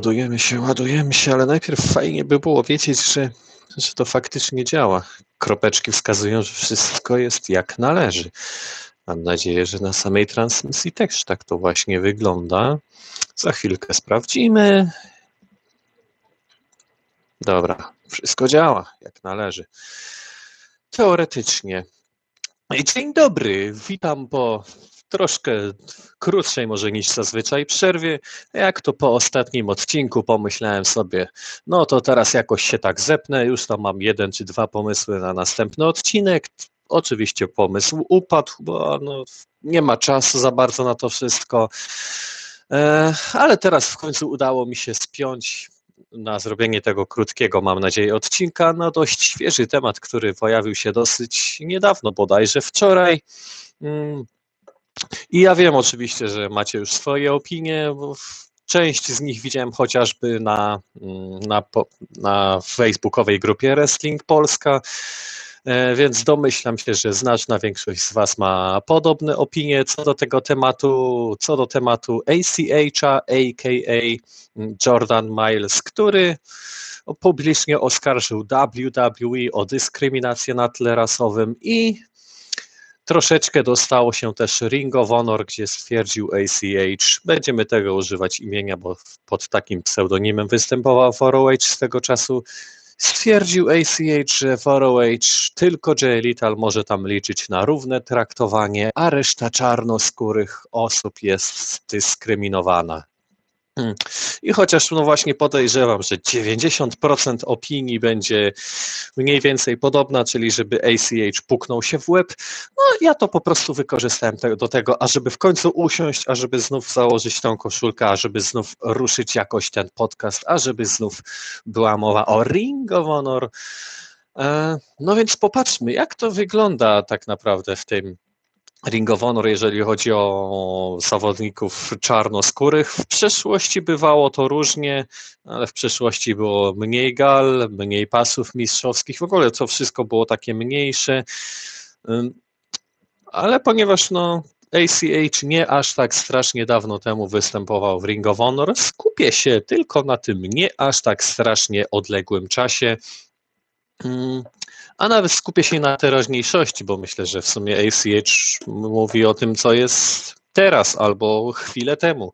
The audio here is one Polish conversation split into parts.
Ładujemy się, ładujemy się, ale najpierw fajnie by było wiedzieć, że, że to faktycznie działa. Kropeczki wskazują, że wszystko jest jak należy. Mam nadzieję, że na samej transmisji też tak to właśnie wygląda. Za chwilkę sprawdzimy. Dobra, wszystko działa jak należy. Teoretycznie. Dzień dobry, witam po troszkę krótszej może niż zazwyczaj przerwie. Jak to po ostatnim odcinku pomyślałem sobie, no to teraz jakoś się tak zepnę, już tam mam jeden czy dwa pomysły na następny odcinek. Oczywiście pomysł upadł, bo no, nie ma czasu za bardzo na to wszystko. E, ale teraz w końcu udało mi się spiąć na zrobienie tego krótkiego, mam nadzieję, odcinka na dość świeży temat, który pojawił się dosyć niedawno, bodajże wczoraj. I ja wiem oczywiście, że macie już swoje opinie, bo część z nich widziałem chociażby na, mm, na, na facebookowej grupie Wrestling Polska, e, więc domyślam się, że znaczna większość z Was ma podobne opinie co do tego tematu, co do tematu ACH-a, a.k.a. Jordan Miles, który publicznie oskarżył WWE o dyskryminację na tle rasowym i Troszeczkę dostało się też Ring of Honor, gdzie stwierdził ACH, będziemy tego używać imienia, bo pod takim pseudonimem występował w ROH swego czasu. Stwierdził ACH, że ROH tylko Jay Little może tam liczyć na równe traktowanie, a reszta czarnoskórych osób jest dyskryminowana. Hmm. I chociaż no właśnie podejrzewam, że 90% opinii będzie mniej więcej podobna, czyli żeby ACH puknął się w łeb, no ja to po prostu wykorzystałem te, do tego, ażeby w końcu usiąść, ażeby znów założyć tą koszulkę, ażeby znów ruszyć jakoś ten podcast, ażeby znów była mowa o Ring of Honor. E, no więc popatrzmy, jak to wygląda tak naprawdę w tym Ring of Honor, jeżeli chodzi o zawodników czarnoskórych. W przeszłości bywało to różnie, ale w przeszłości było mniej gal, mniej pasów mistrzowskich, w ogóle to wszystko było takie mniejsze. Ale ponieważ no, ACH nie aż tak strasznie dawno temu występował w Ring of Honor, skupię się tylko na tym nie aż tak strasznie odległym czasie a nawet skupię się na teraźniejszości, bo myślę, że w sumie ACH mówi o tym, co jest teraz albo chwilę temu.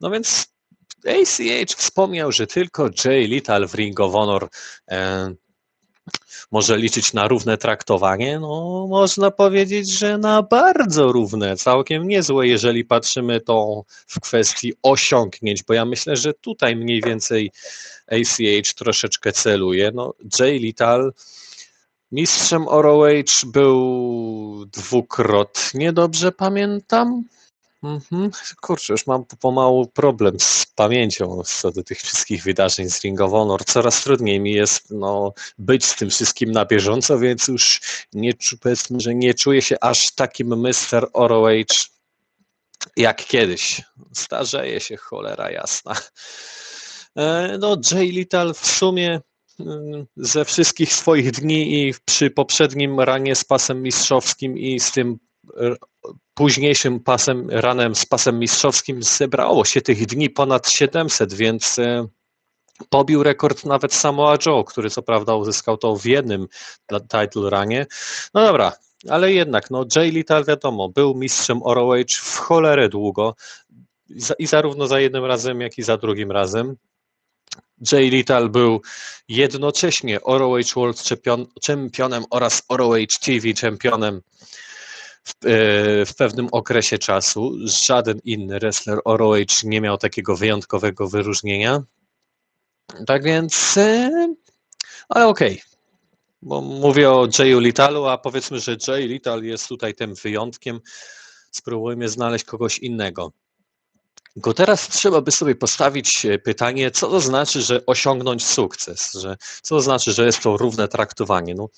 No więc ACH wspomniał, że tylko Jay Little w Ring of Honor e, może liczyć na równe traktowanie. No, można powiedzieć, że na bardzo równe, całkiem niezłe, jeżeli patrzymy to w kwestii osiągnięć, bo ja myślę, że tutaj mniej więcej ACH troszeczkę celuje. No, Jay Little Mistrzem ROH był dwukrotnie, dobrze pamiętam. Mhm. Kurczę, już mam pomału problem z pamięcią co do tych wszystkich wydarzeń z Ring of Honor. Coraz trudniej mi jest no, być z tym wszystkim na bieżąco, więc już nie, powiedzmy, że nie czuję się aż takim Mr. ROH jak kiedyś. Starzeje się, cholera jasna. E, no, Jay Little w sumie ze wszystkich swoich dni i przy poprzednim ranie z pasem mistrzowskim i z tym e, późniejszym pasem, ranem z pasem mistrzowskim zebrało się tych dni ponad 700, więc e, pobił rekord nawet Samoa Joe, który co prawda uzyskał to w jednym title ranie. No dobra, ale jednak, no Jay Little wiadomo, był mistrzem ROH w cholerę długo i zarówno za jednym razem, jak i za drugim razem. Jay Little był jednocześnie ROH World Championem oraz ROH TV Championem w, e, w, pewnym okresie czasu. Żaden inny wrestler ROH nie miał takiego wyjątkowego wyróżnienia. Tak więc, e, ale okej. Okay. Bo mówię o Jayu Litalu, a powiedzmy, że Jay Little jest tutaj tym wyjątkiem. Spróbujmy znaleźć kogoś innego. Tylko teraz trzeba by sobie postawić e, pytanie, co to znaczy, że osiągnąć sukces, że, co to znaczy, że jest to równe traktowanie. No,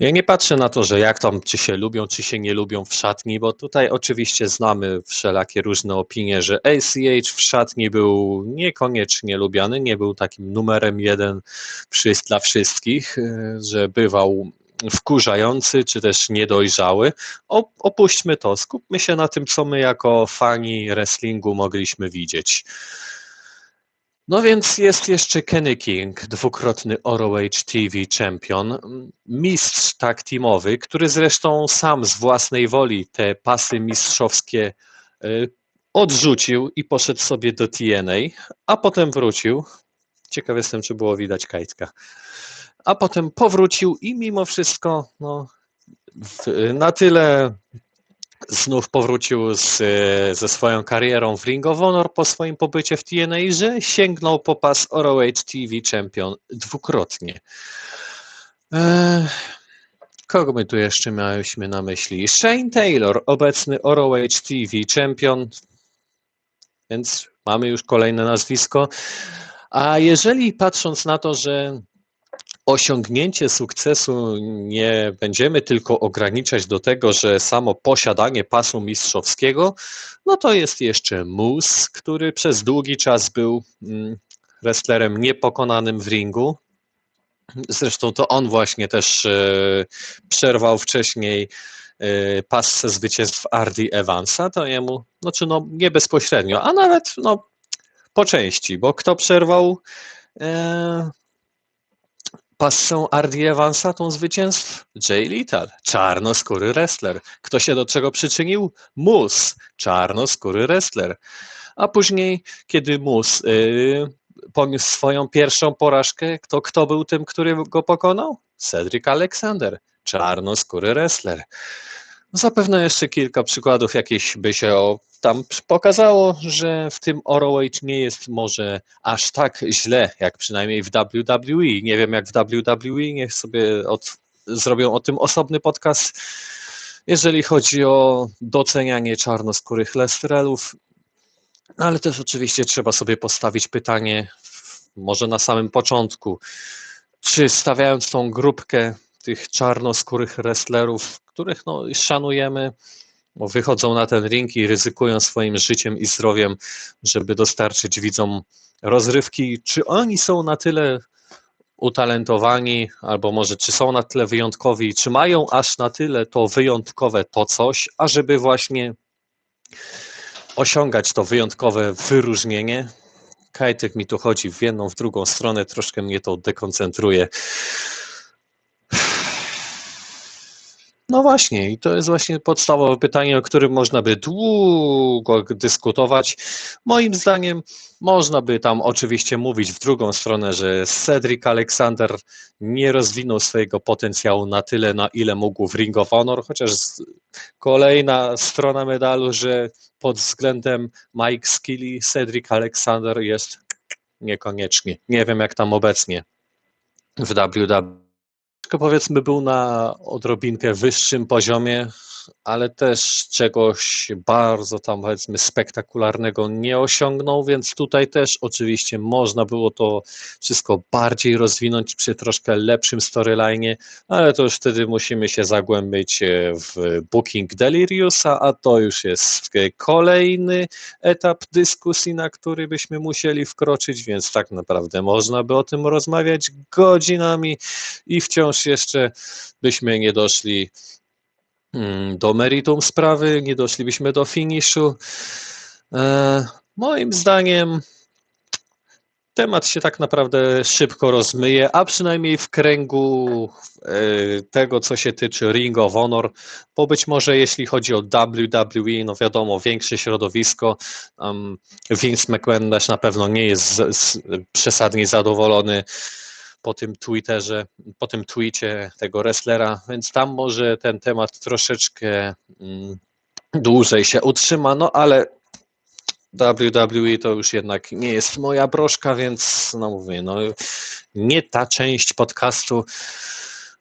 ja nie patrzę na to, że jak tam, czy się lubią, czy się nie lubią w szatni, bo tutaj oczywiście znamy wszelakie różne opinie, że ACH w szatni był niekoniecznie lubiany, nie był takim numerem jeden dla wszystkich, e, że bywał wkurzający, czy też niedojrzały. opuśćmy to, skupmy się na tym, co my jako fani wrestlingu mogliśmy widzieć. No więc jest jeszcze Kenny King, dwukrotny ROH TV champion, mistrz tak teamowy, który zresztą sam z własnej woli te pasy mistrzowskie y, odrzucił i poszedł sobie do TNA, a potem wrócił. Ciekaw jestem, czy było widać kajtka. A potem powrócił i mimo wszystko no, na tyle znów powrócił z, ze swoją karierą w Ring of Honor po swoim pobycie w TNA, że sięgnął po pas ROH TV Champion dwukrotnie. Eee, kogo my tu jeszcze mieliśmy na myśli? Shane Taylor, obecny ROH TV Champion, więc mamy już kolejne nazwisko. A jeżeli patrząc na to, że osiągnięcie sukcesu nie będziemy tylko ograniczać do tego, że samo posiadanie pasu mistrzowskiego, no to jest jeszcze Moose, który przez długi czas był mm, wrestlerem niepokonanym w ringu. Zresztą to on właśnie też e, przerwał wcześniej e, pasce zwycięstw Ardi Evansa, to jemu, znaczy no nie bezpośrednio, a nawet no po części, bo kto przerwał e, passę Ardi Evansa, tą zwycięstw? Jay Little, czarnoskóry wrestler. Kto się do czego przyczynił? Mus, czarnoskóry wrestler. A później, kiedy Mus yy, poniósł swoją pierwszą porażkę, to kto był tym, który go pokonał? Cedric Alexander, czarnoskóry wrestler. Zapewne jeszcze kilka przykładów jakieś by się tam pokazało, że w tym ROH nie jest może aż tak źle, jak przynajmniej w WWE. Nie wiem jak w WWE, niech sobie od, zrobią o tym osobny podcast. Jeżeli chodzi o docenianie czarnoskórych lestrelów, ale też oczywiście trzeba sobie postawić pytanie, może na samym początku, czy stawiając tą grupkę tych czarnoskórych wrestlerów, których no, szanujemy, bo wychodzą na ten ring i ryzykują swoim życiem i zdrowiem, żeby dostarczyć widzom rozrywki. Czy oni są na tyle utalentowani, albo może czy są na tyle wyjątkowi, czy mają aż na tyle to wyjątkowe to coś, ażeby właśnie osiągać to wyjątkowe wyróżnienie? Kajtek mi tu chodzi w jedną, w drugą stronę, troszkę mnie to dekoncentruje. No właśnie, i to jest właśnie podstawowe pytanie, o którym można by długo dyskutować. Moim zdaniem można by tam oczywiście mówić w drugą stronę, że Cedric Alexander nie rozwinął swojego potencjału na tyle, na ile mógł w Ring of Honor, chociaż kolejna strona medalu, że pod względem Mike Skilly Cedric Alexander jest niekoniecznie. Nie wiem jak tam obecnie w WWE powiedzmy był na odrobinkę wyższym poziomie, ale też czegoś bardzo tam powiedzmy spektakularnego nie osiągnął, więc tutaj też oczywiście można było to wszystko bardziej rozwinąć przy troszkę lepszym storyline, ale to już wtedy musimy się zagłębić e, w Booking Deliriusa, a to już jest kolejny etap dyskusji, na który byśmy musieli wkroczyć, więc tak naprawdę można by o tym rozmawiać godzinami i wciąż jeszcze byśmy nie doszli do meritum sprawy, nie doszlibyśmy do finiszu. E, moim zdaniem temat się tak naprawdę szybko rozmyje, a przynajmniej w kręgu e, tego, co się tyczy Ring of Honor, bo być może jeśli chodzi o WWE, no wiadomo, większe środowisko, Vince McMahon też na pewno nie jest przesadnie zadowolony po tym Twitterze, po tym tweetie tego wrestlera, więc tam może ten temat troszeczkę mm, dłużej się utrzyma, no ale WWE to już jednak nie jest moja broszka, więc no mówię, no nie ta część podcastu,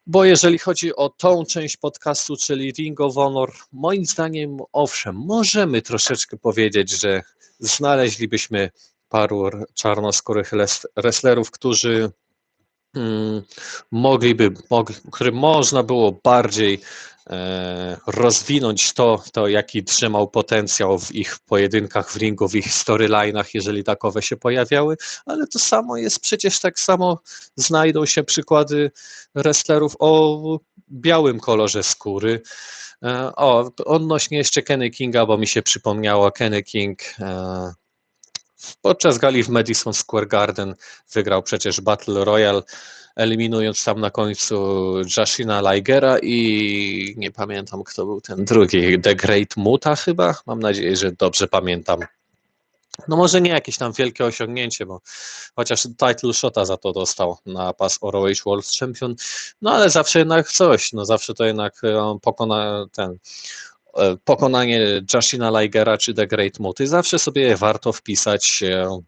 bo jeżeli chodzi o tą część podcastu, czyli Ring of Honor, moim zdaniem owszem, możemy troszeczkę powiedzieć, że znaleźlibyśmy paru czarnoskórych wrestlerów, którzy mogliby, mogli, którym można było bardziej e, rozwinąć to, to, jaki trzymał potencjał w ich pojedynkach w ringu, w ich storylinach, jeżeli takowe się pojawiały, ale to samo jest przecież tak samo znajdą się przykłady wrestlerów o białym kolorze skóry. E, o, odnośnie jeszcze Kenny Kinga, bo mi się przypomniało, Kenny King e, podczas gali w Madison Square Garden wygrał przecież Battle Royale, eliminując tam na końcu Jashina Ligera i nie pamiętam, kto był ten drugi, The Great Muta chyba? Mam nadzieję, że dobrze pamiętam. No może nie jakieś tam wielkie osiągnięcie, bo chociaż title shota za to dostał na pas ROH World Champion, no ale zawsze jednak coś, no zawsze to jednak e, pokona ten pokonanie Jashina Ligera czy The Great Muty, zawsze sobie warto wpisać e,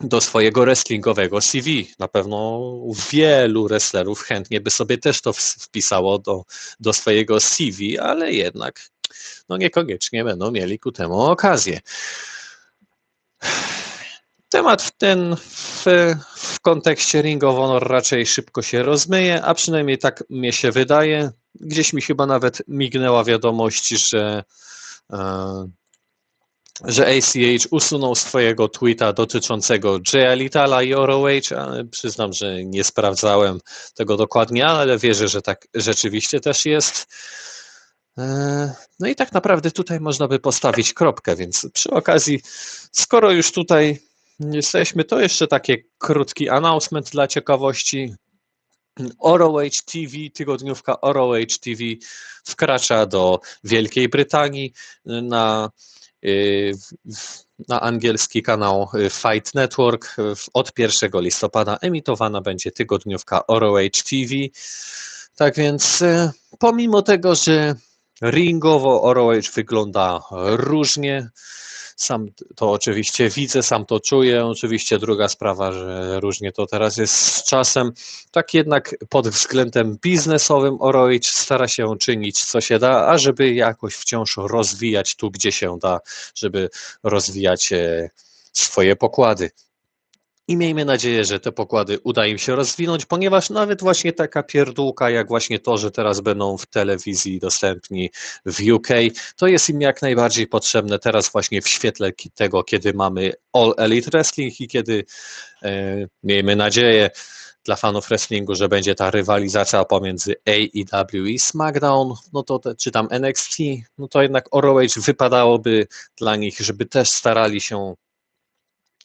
do swojego wrestlingowego CV. Na pewno wielu wrestlerów chętnie by sobie też to wpisało do, do swojego CV, ale jednak no niekoniecznie będą mieli ku temu okazję. Temat ten w, w kontekście Ring of Honor raczej szybko się rozmyje, a przynajmniej tak mi się wydaje. Gdzieś mi chyba nawet mignęła wiadomość, że, e, że ACH usunął swojego tweeta dotyczącego Jay Litala i ROH, przyznam, że nie sprawdzałem tego dokładnie, ale wierzę, że tak rzeczywiście też jest. E, no i tak naprawdę tutaj można by postawić kropkę, więc przy okazji, skoro już tutaj jesteśmy, to jeszcze taki krótki announcement dla ciekawości. ROH TV, tygodniówka ROH TV wkracza do Wielkiej Brytanii na, y, na angielski kanał Fight Network. Od 1 listopada emitowana będzie tygodniówka ROH TV. Tak więc y, pomimo tego, że Ringowo ROH wygląda różnie. Sam to oczywiście widzę, sam to czuję. Oczywiście druga sprawa, że różnie to teraz jest z czasem. Tak jednak pod względem biznesowym ROH stara się czynić co się da, a żeby jakoś wciąż rozwijać tu, gdzie się da, żeby rozwijać e, swoje pokłady. I miejmy nadzieję, że te pokłady uda im się rozwinąć, ponieważ nawet właśnie taka pierdółka, jak właśnie to, że teraz będą w telewizji dostępni w UK, to jest im jak najbardziej potrzebne teraz właśnie w świetle tego, kiedy mamy All Elite Wrestling i kiedy e, miejmy nadzieję dla fanów wrestlingu, że będzie ta rywalizacja pomiędzy AEW i SmackDown, no to te, czy tam NXT, no to jednak ROH wypadałoby dla nich, żeby też starali się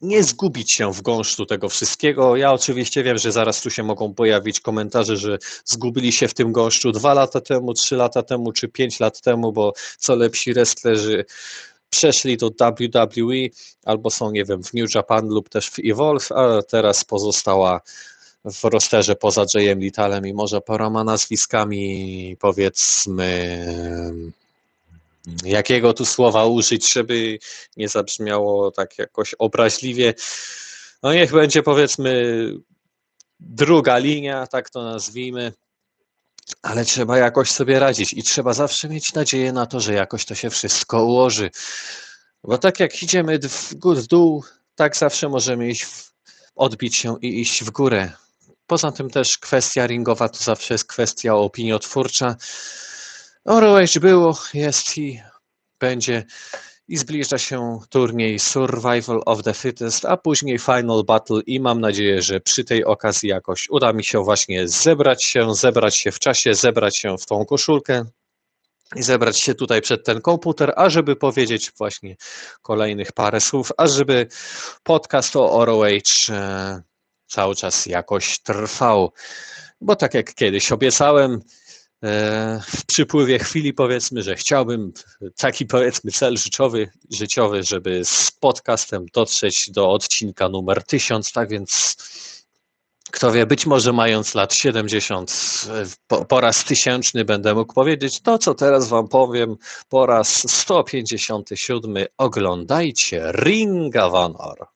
nie zgubić się w gąszczu tego wszystkiego. Ja oczywiście wiem, że zaraz tu się mogą pojawić komentarze, że zgubili się w tym gąszczu dwa lata temu, trzy lata temu czy pięć lat temu, bo co lepsi wrestlerzy przeszli do WWE albo są, nie wiem, w New Japan lub też w Evolve, a teraz pozostała w rosterze poza Jayem Litalem i może paroma nazwiskami powiedzmy jakiego tu słowa użyć, żeby nie zabrzmiało tak jakoś obraźliwie. No niech będzie powiedzmy druga linia, tak to nazwijmy, ale trzeba jakoś sobie radzić i trzeba zawsze mieć nadzieję na to, że jakoś to się wszystko ułoży. Bo tak jak idziemy w gór, w dół, tak zawsze możemy iść, w, odbić się i iść w górę. Poza tym też kwestia ringowa to zawsze jest kwestia opiniotwórcza. ROH było, jest i będzie i zbliża się turniej Survival of the Fittest, a później Final Battle i mam nadzieję, że przy tej okazji jakoś uda mi się właśnie zebrać się, zebrać się w czasie, zebrać się w tą koszulkę i zebrać się tutaj przed ten komputer, ażeby powiedzieć właśnie kolejnych parę słów, ażeby podcast o ROH e, cały czas jakoś trwał. Bo tak jak kiedyś obiecałem, w przypływie chwili powiedzmy, że chciałbym taki powiedzmy cel życiowy, życiowy, żeby z podcastem dotrzeć do odcinka numer 1000, tak więc kto wie, być może mając lat 70 po, po raz tysięczny będę mógł powiedzieć to, co teraz wam powiem po raz 157. Oglądajcie Ring of Honor.